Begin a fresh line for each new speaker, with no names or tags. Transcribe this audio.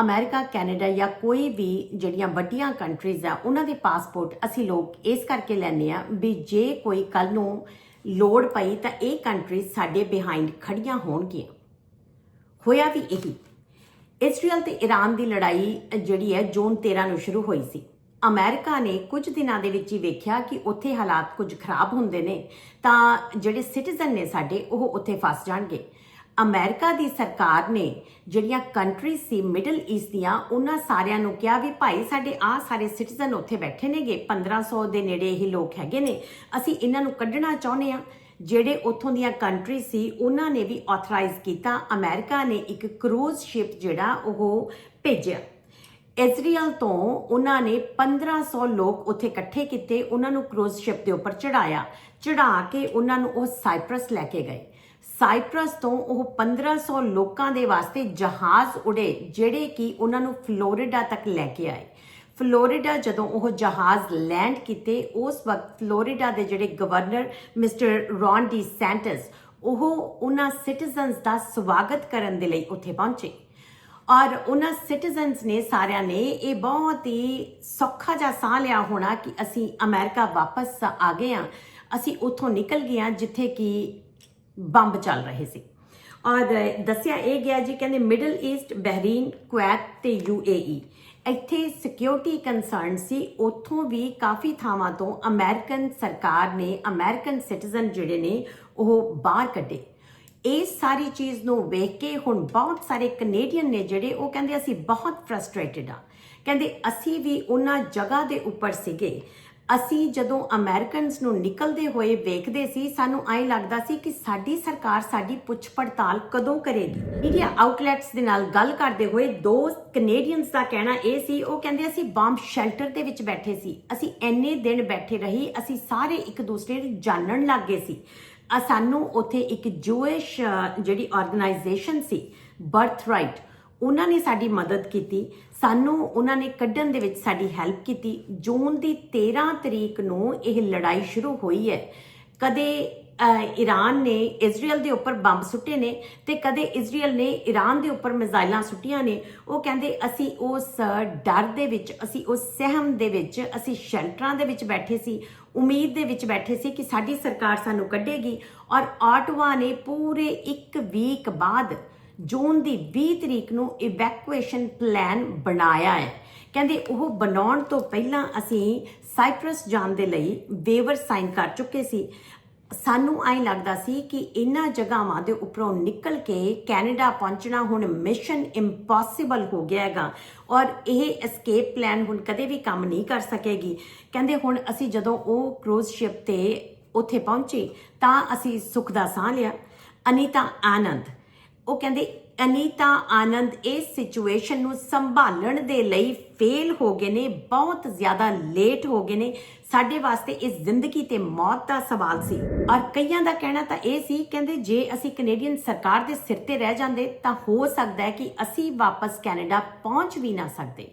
America, Canada ਜਾਂ ਕੋਈ ਵੀ ਜਿਹੜੀਆਂ ਵੱਡੀਆਂ ਕੰਟਰੀਜ਼ ਆ, ਉਹਨਾਂ ਦੇ ਪਾਸਪੋਰਟ ਅਸੀਂ ਲੋਕ ਇਸ ਕਰਕੇ ਲੈਂਦੇ ਆ ਵੀ ਜੇ ਕੋਈ ਕੱਲ ਨੂੰ ਲੋੜ ਪਈ ਤਾਂ ਇਹ ਕੰਟਰੀਜ਼ ਸਾਡੇ ਬਿਹਾਈਂਡ ਖੜੀਆਂ ਹੋਣਗੀਆਂ। ਹੋਇਆ ਵੀ ਇਹੀ। ਇਸਰਾਈਲ ਤੇ ਈਰਾਨ ਦੀ ਲੜਾਈ ਜਿਹੜੀ ਹੈ ਜੂਨ 13 ਨੂੰ ਸ਼ੁਰੂ ਹੋਈ ਸੀ। ਅਮਰੀਕਾ ਨੇ ਕੁਝ ਦਿਨਾਂ ਦੇ ਵਿੱਚ ਹੀ ਵੇਖਿਆ ਕਿ ਉੱਥੇ ਹਾਲਾਤ ਕੁਝ ਖਰਾਬ ਹੁੰਦੇ ਨੇ ਤਾਂ ਜਿਹੜੇ ਸਿਟੀਜ਼ਨ ਨੇ ਸਾਡੇ, ਉਹ ਉੱਥੇ ਫਸ ਜਾਣਗੇ। ਅਮਰੀਕਾ ਦੀ ਸਰਕਾਰ ਨੇ ਜਿਹੜੀਆਂ ਕੰਟਰੀਜ਼ ਸੀ ਮਿਡਲ ਈਸਟ ਦੀਆਂ, ਉਹਨਾਂ ਸਾਰਿਆਂ ਨੂੰ ਕਿਹਾ ਵੀ ਭਾਈ ਸਾਡੇ ਆ ਸਾਰੇ ਸਿਟੀਜ਼ਨ ਉੱਥੇ ਬੈਠੇ ਨੇਗੇ 1500 ਦੇ ਨੇੜੇ ਇਹ ਲੋਕ ਹੈਗੇ ਨੇ, ਅਸੀਂ ਇਹਨਾਂ ਨੂੰ ਕੱਢਣਾ ਚਾਹੁੰਦੇ ਆ ਜਿਹੜੇ ਉੱਥੋਂ ਦੀਆਂ ਕੰਟਰੀ ਸੀ, ਉਹਨਾਂ ਨੇ ਵੀ ਆਥਰਾਈਜ਼ ਕੀਤਾ, ਅਮਰੀਕਾ ਨੇ ਇੱਕ ਕਰੂਜ਼ ਸ਼ਿਪ ਜਿਹੜਾ ਉਹ ਭੇਜਿਆ। ਇਜ਼ਰਾਈਲ ਤੋਂ ਉਹਨਾਂ ਨੇ 1500 ਲੋਕ ਉੱਥੇ ਇਕੱਠੇ ਕੀਤੇ, ਉਹਨਾਂ ਨੂੰ ਕਰੂਜ਼ ਸ਼ਿਪ ਦੇ ਉੱਪਰ ਚੜਾਇਆ ਚੜਾ ਕੇ ਉਹਨਾਂ ਨੂੰ ਉਹ ਸਾਈਪਰਸ ਲੈ ਕੇ ਗਏ। ਸਾਈਪਰਸ ਤੋਂ ਉਹ 1500 ਲੋਕਾਂ ਦੇ ਵਾਸਤੇ ਜਹਾਜ਼ ਉੜੇ ਜਿਹੜੇ ਕਿ ਉਹਨਾਂ ਨੂੰ ਫਲੋਰੀਡਾ ਤੱਕ ਲੈ ਕੇ ਆਏ। ਫਲੋਰੀਡਾ ਜਦੋਂ ਉਹ ਜਹਾਜ਼ ਲੈਂਡ ਕੀਤੇ, ਉਸ ਵਕਤ ਫਲੋਰੀਡਾ ਦੇ ਜਿਹੜੇ governor mister Ron DeSantis, ਉਹ ਉਹਨਾਂ ਸਿਟੀਜ਼ਨਸ ਦਾ ਸਵਾਗਤ ਕਰਨ ਦੇ ਲਈ ਉੱਥੇ ਪਹੁੰਚੇ। ਔਰ ਉਹਨਾਂ ਸਿਟੀਜ਼ਨਸ ਨੇ ਸਾਰਿਆਂ ਨੇ ਇਹ ਬਹੁਤ ਹੀ ਸੌਖਾ ਜਿਹਾ ਸਾਹ ਲਿਆ ਹੋਣਾ ਕਿ ਅਸੀਂ ਅਮਰੀਕਾ ਵਾਪਸ ਆ ਗਏ ਆ ਅਸੀਂ ਉੱਥੋਂ ਨਿਕਲ ਗਏ ਆ ਜਿੱਥੇ ਕਿ ਬੰਬ ਚੱਲ ਰਹੇ ਸੀ। ਔਰ ਦੱਸਿਆ ਇਹ ਗਿਆ ਜੀ, ਕਹਿੰਦੇ ਮਿਡਲ ਈਸਟ ਬਹਿਰੀਨ ਕੁਵੈਤ ਤੇ ਯੂਏਈ ਇੱਥੇ ਸਿਕਿਉਰਿਟੀ ਕੰਸਰਨ ਸੀ। ਉੱਥੋਂ ਵੀ ਕਾਫੀ ਥਾਵਾਂ ਤੋਂ ਅਮਰੀਕਨ ਸਰਕਾਰ ਨੇ ਅਮਰੀਕਨ ਸਿਟੀਜ਼ਨ ਜਿਹੜੇ ਨੇ, ਉਹ ਬਾਹਰ ਕੱਢੇ। ਇਹ ਸਾਰੀ ਚੀਜ਼ ਨੂੰ ਵੇਖ ਕੇ ਹੁਣ ਬਹੁਤ ਸਾਰੇ ਕੈਨੇਡੀਅਨ ਨੇ ਜਿਹੜੇ, ਉਹ ਕਹਿੰਦੇ ਅਸੀਂ ਬਹੁਤ ਫਰਸਟ੍ਰੇਟਡ ਆ ਕਹਿੰਦੇ ਅਸੀਂ ਵੀ ਉਹਨਾਂ ਜਗ੍ਹਾ ਦੇ ਉੱਪਰ ਸੀਗੇ। ਅਸੀਂ ਜਦੋਂ ਅਮਰੀਕਨਸ ਨੂੰ ਨਿਕਲਦੇ ਹੋਏ ਵੇਖਦੇ ਸੀ, ਸਾਨੂੰ ਐਂ ਲੱਗਦਾ ਸੀ ਕਿ ਸਾਡੀ ਸਰਕਾਰ ਸਾਡੀ ਪੁੱਛ ਪੜਤਾਲ ਕਦੋਂ ਕਰੇਗੀ। ਮੀਡੀਆ ਆਊਟਲੈਟਸ ਦੇ ਨਾਲ ਗੱਲ ਕਰਦੇ ਹੋਏ ਦੋ ਕੈਨੇਡੀਅਨਸ ਦਾ ਕਹਿਣਾ ਇਹ ਸੀ, ਉਹ ਕਹਿੰਦੇ ਅਸੀਂ ਬੰਬ ਸ਼ੈਲਟਰ ਦੇ ਵਿੱਚ ਬੈਠੇ ਸੀ। ਅਸੀਂ ਐਨੇ ਦਿਨ ਬੈਠੇ ਰਹੀ, ਅਸੀਂ ਸਾਰੇ ਇੱਕ ਦੂਸਰੇ ਨੂੰ ਜਾਣਨ ਲੱਗ ਗਏ ਸੀ। ਸਾਨੂੰ ਉੱਥੇ ਇੱਕ ਜੂਇਸ਼ ਜਿਹੜੀ ਆਰਗੇਨਾਈਜੇਸ਼ਨ ਸੀ ਬਰਥ ਰਾਈਟ ਉਹਨਾਂ ਨੇ ਸਾਡੀ ਮਦਦ ਕੀਤੀ। ਸਾਨੂੰ ਉਹਨਾਂ ਨੇ ਕੱਢਣ ਦੇ ਵਿੱਚ ਸਾਡੀ ਹੈਲਪ ਕੀਤੀ। ਜੂਨ ਦੀ 13 ਤਰੀਕ ਨੂੰ ਇਹ ਲੜਾਈ ਸ਼ੁਰੂ ਹੋਈ ਹੈ। ਕਦੇ ਈਰਾਨ ਨੇ ਇਜ਼ਰਾਈਲ ਦੇ ਉੱਪਰ ਬੰਬ ਸੁੱਟੇ ਨੇ ਤੇ ਕਦੇ ਇਜ਼ਰਾਈਲ ਨੇ ਈਰਾਨ ਦੇ ਉੱਪਰ ਮਿਜ਼ਾਈਲਾਂ ਸੁੱਟੀਆਂ ਨੇ, ਉਹ ਕਹਿੰਦੇ ਅਸੀਂ ਉਸ ਡਰ ਦੇ ਵਿੱਚ, ਅਸੀਂ ਉਸ ਸਹਿਮ ਦੇ ਵਿੱਚ, ਅਸੀਂ ਸ਼ੈਲਟਰਾਂ ਦੇ ਵਿੱਚ ਬੈਠੇ ਸੀ, ਉਮੀਦ ਦੇ ਵਿੱਚ ਬੈਠੇ ਸੀ ਕਿ ਸਾਡੀ ਸਰਕਾਰ ਸਾਨੂੰ ਕੱਢੇਗੀ ਔਰ ਆਟਵਾ ਨੇ ਪੂਰੇ ਇੱਕ ਵੀਕ ਬਾਅਦ ਜੂਨ ਦੀ 20 ਤਰੀਕ ਨੂੰ ਇਵੈਕੂਏਸ਼ਨ ਪਲਾਨ ਬਣਾਇਆ ਹੈ। ਕਹਿੰਦੇ ਉਹ ਬਣਾਉਣ ਤੋਂ ਪਹਿਲਾਂ ਅਸੀਂ ਸਾਈਪਰਸ ਜਾਣ ਦੇ ਲਈ ਵੇਵਰ ਸਾਈਨ ਕਰ ਚੁੱਕੇ ਸੀ। ਸਾਨੂੰ ਐਂ ਲੱਗਦਾ ਸੀ ਕਿ ਇਹਨਾਂ ਜਗ੍ਹਾਵਾਂ ਦੇ ਉੱਪਰੋਂ ਨਿਕਲ ਕੇ ਕੈਨੇਡਾ ਪਹੁੰਚਣਾ ਹੁਣ ਮਿਸ਼ਨ ਇੰਪੋਸੀਬਲ ਹੋ ਗਿਆ ਹੈਗਾ। ਔਰ ਇਹ ਐਸਕੇਪ ਪਲਾਨ ਹੁਣ ਕਦੇ ਵੀ ਕੰਮ ਨਹੀਂ ਕਰ ਸਕੇਗੀ। ਕਹਿੰਦੇ ਹੁਣ ਅਸੀਂ ਜਦੋਂ ਉਹ ਕਰੂਜ਼ ਸ਼ਿਪ ਤੇ ਉੱਥੇ ਪਹੁੰਚੇ ਤਾਂ ਅਸੀਂ ਸੁੱਖ ਦਾ ਸਾਹ ਲਿਆ। ਅਨੀਤਾ, ਆਨੰਦ। ਉਹ ਕਹਿੰਦੇ ਅਨੀਤਾ ਆਨੰਦ ਇਸ ਸਿਚੁਏਸ਼ਨ ਨੂੰ ਸੰਭਾਲਣ ਦੇ ਲਈ ਫੇਲ ਹੋ ਗਏ ਨੇ, ਬਹੁਤ ਜ਼ਿਆਦਾ ਲੇਟ ਹੋ ਗਏ ਨੇ। ਸਾਡੇ ਵਾਸਤੇ ਇਸ ਜ਼ਿੰਦਗੀ ਤੇ ਮੌਤ ਦਾ ਸਵਾਲ ਸੀ। ਔਰ ਕਈਆਂ ਦਾ ਕਹਿਣਾ ਤਾਂ ਇਹ ਸੀ, ਕਹਿੰਦੇ, ਜੇ ਅਸੀਂ ਕੈਨੇਡੀਅਨ ਸਰਕਾਰ ਦੇ ਸਿਰ ਤੇ ਰਹਿ ਜਾਂਦੇ, ਤਾਂ ਹੋ ਸਕਦਾ ਹੈ ਕਿ ਅਸੀਂ ਵਾਪਸ ਕੈਨੇਡਾ ਪਹੁੰਚ ਵੀ ਨਾ ਸਕਦੇ।